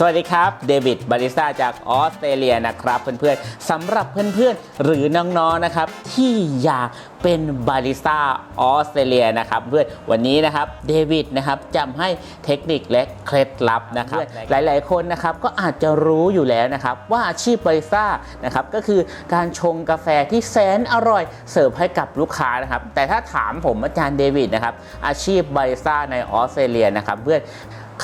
สวัสดีครับเดวิดบาริสต้าจากออสเตรเลียนะครับเพื่อนๆสำหรับเพื่อนๆหรือน้องๆนะครับที่อยากเป็นบาริสต้าออสเตรเลียนะครับเพื่อนวันนี้นะครับเดวิดนะครับจะให้เทคนิคและเคล็ดลับนะครับหลายๆคนนะครับก็อาจจะรู้อยู่แล้วนะครับว่าอาชีพบาริสต้านะครับก็คือการชงกาแฟที่แสนอร่อยเสิร์ฟให้กับลูกค้านะครับแต่ถ้าถามผมอาจารย์เดวิดนะครับอาชีพบาริสต้าในออสเตรเลียนะครับเพื่อน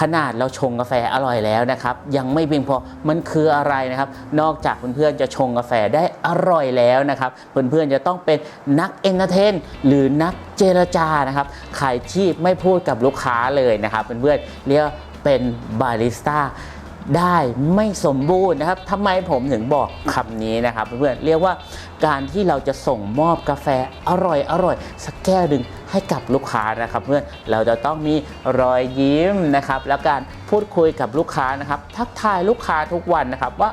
ขนาดเราชงกาแฟอร่อยแล้วนะครับ ยังไม่เพียงพอมันคืออะไรนะครับ นอกจากเพื่อนๆจะชงกาแฟได้อร่อยแล้วนะครับ เพื่อนๆจะต้องเป็นนักเอนเตอร์เทนหรือนักเจรจานะครับขายที่ไม่พูดกับลูกค้าเลยนะครับ เพื่อนๆเรียกเป็นบาริสต้า ได้ไม่สมบูรณ์นะครับทำไมผมถึงบอกคำนี้นะครับเพื่อนๆเรียกว่าการที่เราจะส่งมอบกาแฟอร่อยอร่อยสักแก้วหนึ่งให้กับลูกค้านะครับ เพื่อนเราจะต้องมีรอยยิ้มนะครับ แล้วการพูดคุยกับลูกค้านะครับ ทักทายลูกค้าทุกวันนะครับ ว่า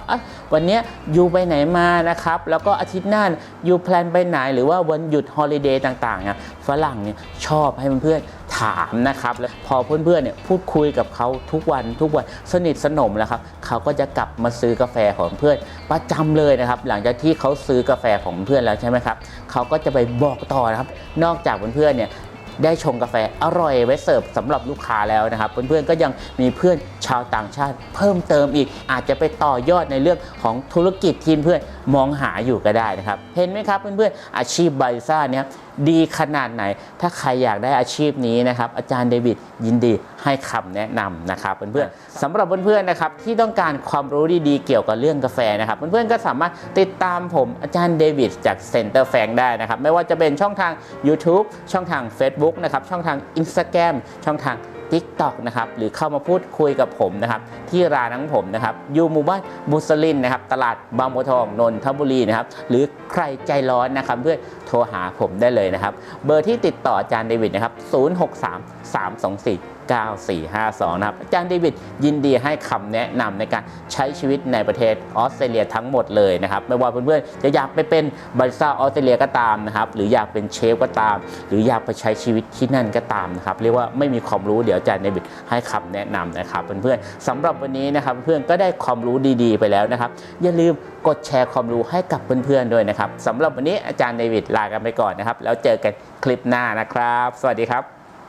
วันนี้ยยูไปไหนมานะครับ แล้วก็อาทิตย์หน้าอยู่แพลนไปไหนหรือว่าวันหยุดฮอลิเดย์ต่างๆฝรั่งเนี่ยชอบให้เพื่อนๆามนะครับแล้วพอเพื่อนๆเนี่ยพูดคุยกับเขาทุกวันทุกวันสนิทสนมแล้วครับเขาก็จะกลับมาซื้อกาแฟของเพื่อนประจำเลยนะครับ หลังจากที่เขาซื้อกาแฟของเพื่อนแล้วใช่ไหมครับเขาก็จะไปบอกต่อนะครับ นอกจากเพื่อนๆเนี่ย ได้ชงกาแฟอร่อยไว้เสิร์ฟสำหรับลูกค้าแล้วนะครับ เพื่อนๆก็ยังมีเพื่อนชาวต่างชาติ เพิ่มเติมอีก อาจจะไปต่อยอดในเรื่องของธุรกิจที่เพื่อนมองหาอยู่ก็ได้นะครับ เห็นไหมครับเพื่อนๆอาชีพบาริสต้าเนี่ยดีขนาดไหน ถ้าใครอยากได้อาชีพนี้นะครับ อาจารย์เดวิดยินดีให้คำแนะนำนะครับเพื่อนๆสำหรับเพื่อนๆนะครับที่ต้องการความรู้ดีๆเกี่ยวกับเรื่องกาแฟนะครับ เพื่อนๆก็สามารถติดตามผมอาจารย์เดวิดจากเซ็นเตอร์แฟงได้นะครับ ไม่ว่าจะเป็นช่องทาง YouTube ช่องทาง Facebook นะครับช่องทาง Instagram ช่องทาง TikTok นะครับหรือเข้ามาพูดคุยกับผมนะครับที่ร้านของผมนะครับอยู่หมู่บ้านบุสลินนะครับตลาดบางบัวทองนนทบุรีนะครับหรือใครใจร้อนนะครับเพื่อโทรหาผมได้เลยนะครับ เบอร์ที่ติดต่ออาจารย์เดวิดนะครับ 063 324 9452 นะครับ อาจารย์เดวิดยินดีให้คำแนะนำในการใช้ชีวิตในประเทศออสเตรเลียทั้งหมดเลยนะครับ ไม่ว่าเพื่อนๆจะอยากไปเป็นบาริสต้าออสเตรเลียก็ตามนะครับ หรืออยากเป็นเชฟก็ตาม หรืออยากไปใช้ชีวิตที่นั่นก็ตามนะครับ เรียกว่าไม่มีความรู้เดี๋ยวอาจารย์เดวิดให้คำแนะนำนะครับเพื่อนๆสำหรับวันนี้นะครับเพื่อนๆก็ได้ความรู้ดี ๆ ไปแล้วนะครับ อย่าลืมกดแชร์ความรู้ให้กับเพื่อนๆด้วยนะครับสำหรับวันนี้อาจารย์เดวิดลากันไปก่อนนะครับ แล้วเจอกันคลิปหน้านะครับ สวัสดีครับ